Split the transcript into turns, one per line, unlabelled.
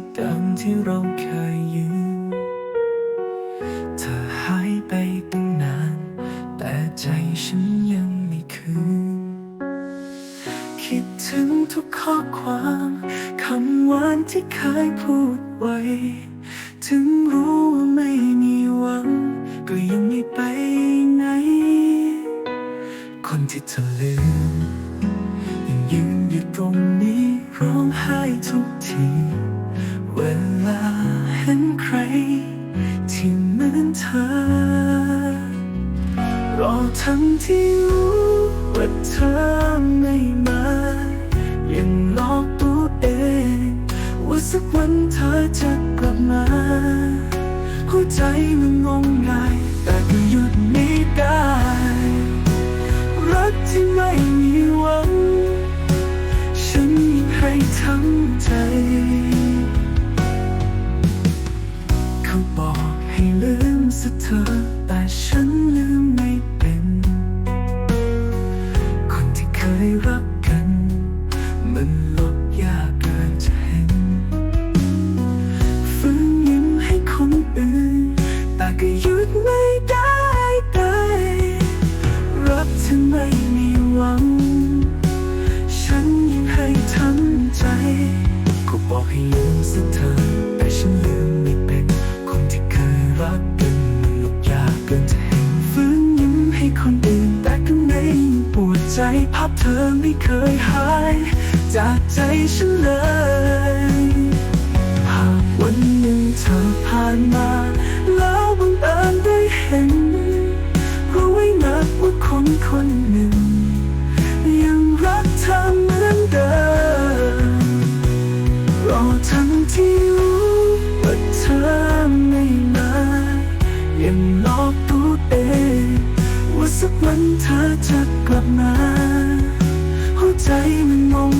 วันที่เดิมที่เราเคยยืนเธอหายไปตั้งนาน แต่ใจฉันยังไม่คืน คิดถึงทุกข้อความคำหวานที่เคยพูดไว้ ถึงรู้ว่าไม่มีหวัง ก็ยังไม่ไปไหน คนที่เธอลืมยังยืนอยู่ตรงนี้ร้องไห้ทุกที วลาเห็นใคร ที่เหมือนเธอ รอทั้งที่รู้ว่าเธอไม่มายังหลอกตัวเอง ว่าสักวันเธอจะกลับมาหัวใจมันงงงายแต่ก็หยุดไม่ได้ รักที่ไม่มีหวัง ฉันยังให้ทั้งใจเขา ธอ แต่ฉันลืมไม่เป็น คนที่เคยรักกัน มันลบยากเกินจะเห็นฝืนยิ้มให้คนอื่น แต่ก็หยุดไม่ได้ไดรักที่ไม่มีหวัง ฉันยังให้ทั้งใจ ก็บอกให้ลืมสักเธอ ใจภาพเธอไม่เคยหาย จากใจฉันเลย สักวันเธอจะกลับมาหัวใจมันมอง